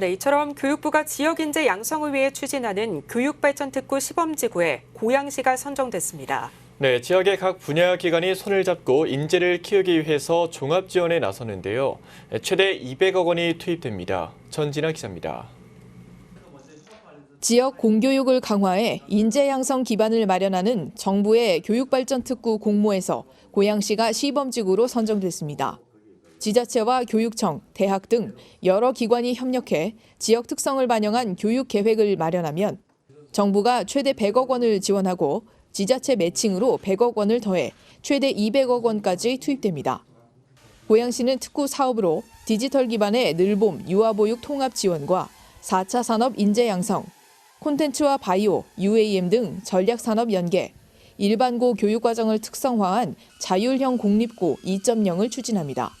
네, 이처럼 교육부가 지역인재 양성을 위해 추진하는 교육발전특구 시범지구에 고양시가 선정됐습니다. 네, 지역의 각 분야 기관이 손을 잡고 인재를 키우기 위해서 종합 지원에 나서는데요. 최대 200억 원이 투입됩니다. 전진아 기자입니다. 지역 공교육을 강화해 인재 양성 기반을 마련하는 정부의 교육발전특구 공모에서 고양시가 시범지구로 선정됐습니다. 지자체와 교육청, 대학 등 여러 기관이 협력해 지역 특성을 반영한 교육 계획을 마련하면 정부가 최대 100억 원을 지원하고 지자체 매칭으로 100억 원을 더해 최대 200억 원까지 투입됩니다. 고양시는 특구 사업으로 디지털 기반의 늘봄 유아보육 통합 지원과 4차 산업 인재 양성, 콘텐츠와 바이오, UAM 등 전략 산업 연계, 일반고 교육 과정을 특성화한 자율형 공립고 2.0을 추진합니다.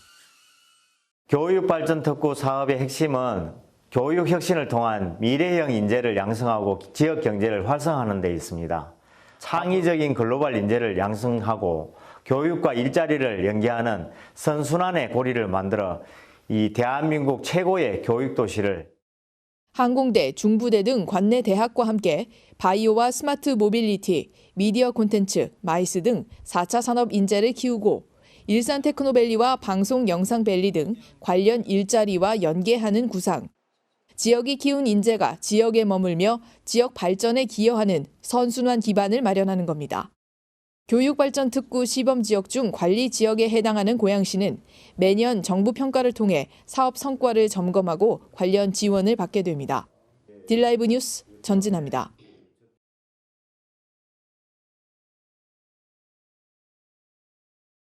교육 발전 특구 사업의 핵심은 교육 혁신을 통한 미래형 인재를 양성하고 지역 경제를 활성화하는 데 있습니다. 창의적인 글로벌 인재를 양성하고 교육과 일자리를 연계하는 선순환의 고리를 만들어 이 대한민국 최고의 교육 도시를 항공대, 중부대 등 관내 대학과 함께 바이오와 스마트 모빌리티, 미디어 콘텐츠, 마이스 등 4차 산업 인재를 키우고 일산 테크노밸리와 방송 영상밸리 등 관련 일자리와 연계하는 구상. 지역이 키운 인재가 지역에 머물며 지역 발전에 기여하는 선순환 기반을 마련하는 겁니다. 교육발전 특구 시범 지역 중 관리 지역에 해당하는 고양시는 매년 정부 평가를 통해 사업 성과를 점검하고 관련 지원을 받게 됩니다. 딜라이브 뉴스 전진합니다.